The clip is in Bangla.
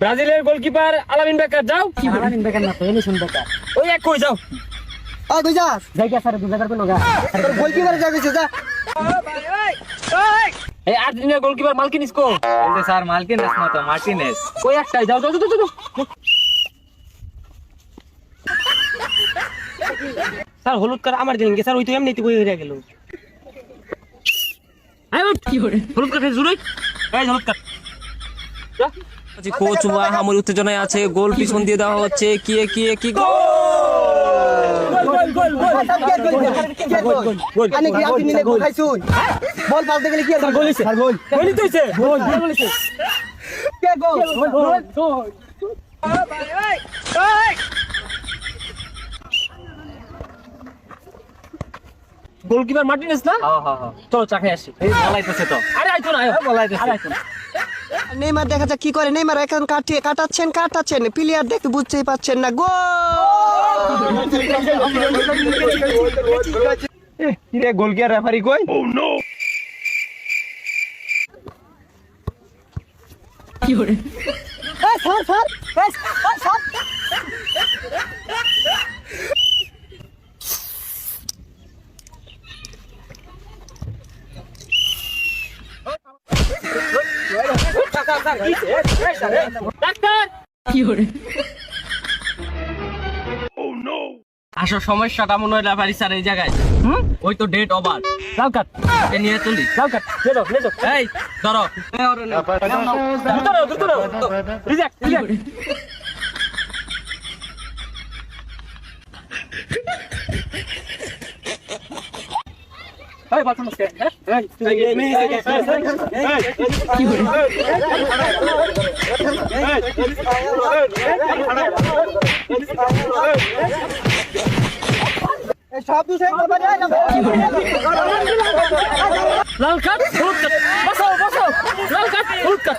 ব্রাজিলের গোলকিপার আলামিন বেকার যাও। কি আলামিন বেকার না তো এলিসন বেকার ওই এক কই যাও। আ কই যাস জায়গা স্যার দুই জায়গার কোন গা। তোর বল কি করে যাবে যা। এই আর্জেন্টিনার গোলকিপার মালকিনিস কো বলতে স্যার মালকিনেস না তো মার্টিনেস। কই একটাই যাও যাও যাও যাও, যাও। স্যার হলুদ কার আমার দিন স্যার ওই তো এমনিতে বই হয়ে গেল আই উঠ কি করে হলুদ কাটে জুরই এই হলুদ কাট কোচ আমার উত্তেজনায় আছে গোল পিছন দিয়ে দেওয়া হচ্ছে কি কি কি গোল আনে কি আপনি নিলে খাইছুন বল পালতে গেলে কি আর গোল হইছে গোল গোলই তো হইছে গোল গোল কে গোল গোলকিপার মার্টিনেস না? হ্যাঁ হ্যাঁ হ্যাঁ। চলো চা খেয়ে আসি বলাইতেছে তো। আরে আইতো না বলাইতেছে। আরে আইতো না। নেইমার দেখা যাক কি করে। নেইমার এখন কাটিয়ে কাটাচ্ছেন কাটাচ্ছেন। প্লেয়ার দেখতে বুঝতেই পাচ্ছেন না। গোল! রে গোল কি রেফারি কই এই স্যার স্যার এই স্যার ডাক্তার আসল সমস্যাটা মনে হয় লাফারি স্যার এই জায়গায় হুম ওই তো ডেট ওভার লাউ কাট এ নিয়ে তুলি লাউ কাট লে দাও লে দাও এই ধরো ধরো ধরো রিজেক্ট রিজেক্ট এই বাথরুম আছে এই তুই এই মে এই কি হলো এই সব না। লাল কাট হলুদ কাট বসাও বসাও। লাল কাট হলুদ কাট